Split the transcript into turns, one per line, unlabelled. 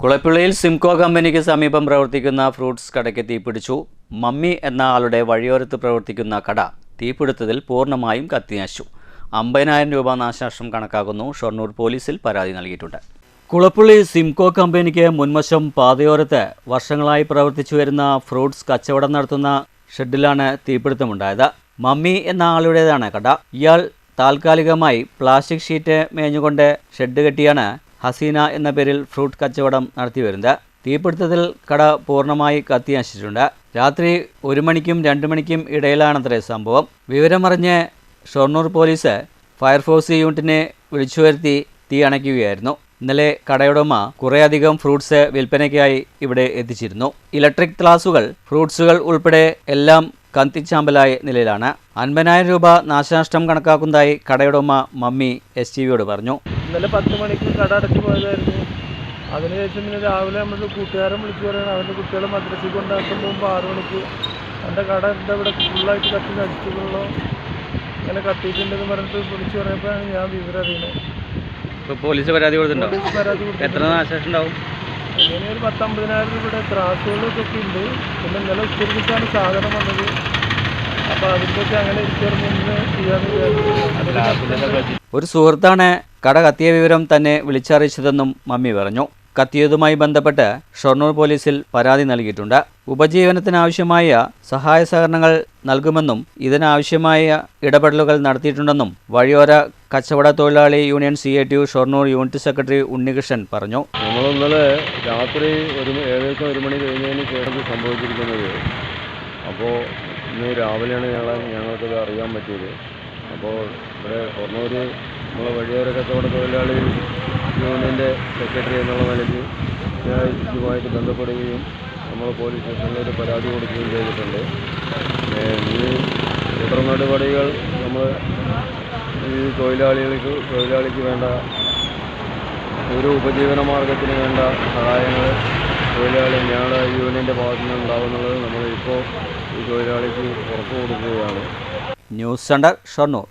കുളപ്പിള്ളിയിൽ സിംകോ കമ്പനിക്ക് സമീപം പ്രവർത്തിക്കുന്ന ഫ്രൂട്ട്സ് കടയ്ക്ക് തീപിടിച്ചു. മമ്മി എന്ന ആളുടെ വഴിയോരത്ത് പ്രവർത്തിക്കുന്ന കട തീപിടുത്തത്തിൽ പൂർണമായും കത്തിനശിച്ചു. അമ്പതിനായിരം രൂപ നാശനഷ്ടം കണക്കാക്കുന്നു. ഷൊർണൂർ പോലീസിൽ പരാതി നൽകിയിട്ടുണ്ട്. കുളപ്പുള്ളി സിംകോ കമ്പനിക്ക് മുൻവശം പാതയോരത്ത് വർഷങ്ങളായി പ്രവർത്തിച്ചു വരുന്ന ഫ്രൂട്ട്സ് കച്ചവടം നടത്തുന്ന ഷെഡിലാണ് തീപിടുത്തമുണ്ടായത്. മമ്മി എന്ന ആളുടേതാണ് കട. ഇയാൾ താൽക്കാലികമായി പ്ലാസ്റ്റിക് ഷീറ്റ് മേഞ്ഞുകൊണ്ട് ഷെഡ് കെട്ടിയാണ് ഹസീന എന്ന പേരിൽ ഫ്രൂട്ട് കച്ചവടം നടത്തിവരുന്നത് തീപിടുത്തത്തിൽ കട പൂർണമായി കത്തി നശിച്ചിട്ടുണ്ട്. രാത്രി ഒരു മണിക്കും രണ്ട് മണിക്കും ഇടയിലാണത്രേ സംഭവം. വിവരമറിഞ്ഞ് ഷൊർണൂർ പോലീസ് ഫയർഫോഴ്സ് യൂണിറ്റിനെ വിളിച്ചു വരുത്തി തീ അണയ്ക്കുകയായിരുന്നു. ഇന്നലെ കടയുടമ കുറേയധികം ഫ്രൂട്ട്സ് വിൽപ്പനയ്ക്കായി ഇവിടെ എത്തിച്ചിരുന്നു. ഇലക്ട്രിക് ഗ്ലാസുകൾ ഫ്രൂട്ട്സുകൾ ഉൾപ്പെടെ എല്ലാം കത്തിച്ചാമ്പലായ നിലയിലാണ്. അൻപതിനായിരം രൂപ നാശനഷ്ടം കണക്കാക്കുന്നതായി കടയുടമ മമ്മി എസ് ടി വിയോട് പറഞ്ഞു.
ഇന്നലെ പത്ത് മണിക്ക് കട അടച്ചു പോയതായിരുന്നു. അതിനുശേഷം പിന്നെ രാവിലെ നമ്മൾ കൂട്ടുകാരൻ വിളിച്ചു പറയുന്നത് അവന്റെ കുട്ടികളെ മദ്രസയിൽ കൊണ്ടാക്കാൻ പോകുമ്പോൾ ആറ് മണിക്ക് എന്റെ കട എന്താ ഇവിടെ ഫുള്ളായിട്ട് കത്തി നശിച്ചിട്ടുള്ളൂ ഇങ്ങനെ കത്തിയിട്ടുണ്ടെന്ന് പറഞ്ഞിട്ട് വിളിച്ചു പറയുമ്പോഴാണ് ഞാൻ വിവരം അറിയുന്നത്.
പോലീസ് പരാതി
കൊടുത്തിട്ടുണ്ടാവും പരാതി കൊടുത്തു
എത്ര നാശനഷ്ടം ഉണ്ടാവും
ഇങ്ങനെ ഒരു പത്തമ്പതിനായിരം രൂപയുടെ ത്രാസുകളൊക്കെ ഉണ്ട്. പിന്നെ ഇന്നലെ ഉച്ചരിച്ചാണ് സാധനം വന്നത്. അപ്പോൾ അതിന്റെയൊക്കെ അങ്ങനെ ഇരിക്കുന്നു ചെയ്യാന്ന് വിചാരിച്ചു
ഒരു സുഹൃത്താണ് കട കത്തിയ വിവരം തന്നെ വിളിച്ചറിയിച്ചതെന്നും മമ്മി പറഞ്ഞു. കത്തിയതുമായി ബന്ധപ്പെട്ട് ഷൊർണൂർ പോലീസിൽ പരാതി നൽകിയിട്ടുണ്ട്. ഉപജീവനത്തിനാവശ്യമായ സഹായ സഹകരണങ്ങൾ നൽകുമെന്നും ഇതിനാവശ്യമായ ഇടപെടലുകൾ നടത്തിയിട്ടുണ്ടെന്നും വഴിയോര കച്ചവട തൊഴിലാളി union C A T Shoranur unit secretary Unnikrishnan പറഞ്ഞു.
നമ്മൾ രാത്രി ഒരു ഏകദേശം ഒരു മണി കഴിഞ്ഞതിന് സംഭവിച്ചിരിക്കുന്നത്. അപ്പോൾ ഇന്ന് രാവിലെയാണ് ഞങ്ങൾ ഞങ്ങൾക്കത് അറിയാൻ പറ്റിയത്. അപ്പോൾ ഇവിടെ ഷൊർണൂർ നമ്മളെ വഴിയോര കച്ചവട തൊഴിലാളി യൂണിയന്റെ സെക്രട്ടറി എന്നുള്ള നിലയ്ക്ക് ഇതുമായിട്ട് ബന്ധപ്പെടുകയും നമ്മൾ പോലീസ് സ്റ്റേഷനിൽ ഒരു പരാതി കൊടുക്കുകയും ചെയ്തിട്ടുണ്ട്. ഈ തുടർ നടപടികൾ നമ്മൾ ഈ തൊഴിലാളികൾക്ക് തൊഴിലാളിക്ക് വേണ്ട ഒരു ഉപജീവന മാർഗത്തിന് വേണ്ട സഹായങ്ങൾ തൊഴിലാളി ഞങ്ങളുടെ യൂണിയന്റെ ഭാഗത്തു നിന്ന് ഉണ്ടാകുന്നുള്ളത് നമ്മൾ ഇപ്പോൾ ഈ തൊഴിലാളിക്ക് ഉറപ്പ് കൊടുക്കുകയാണ്.
News centre Shoranur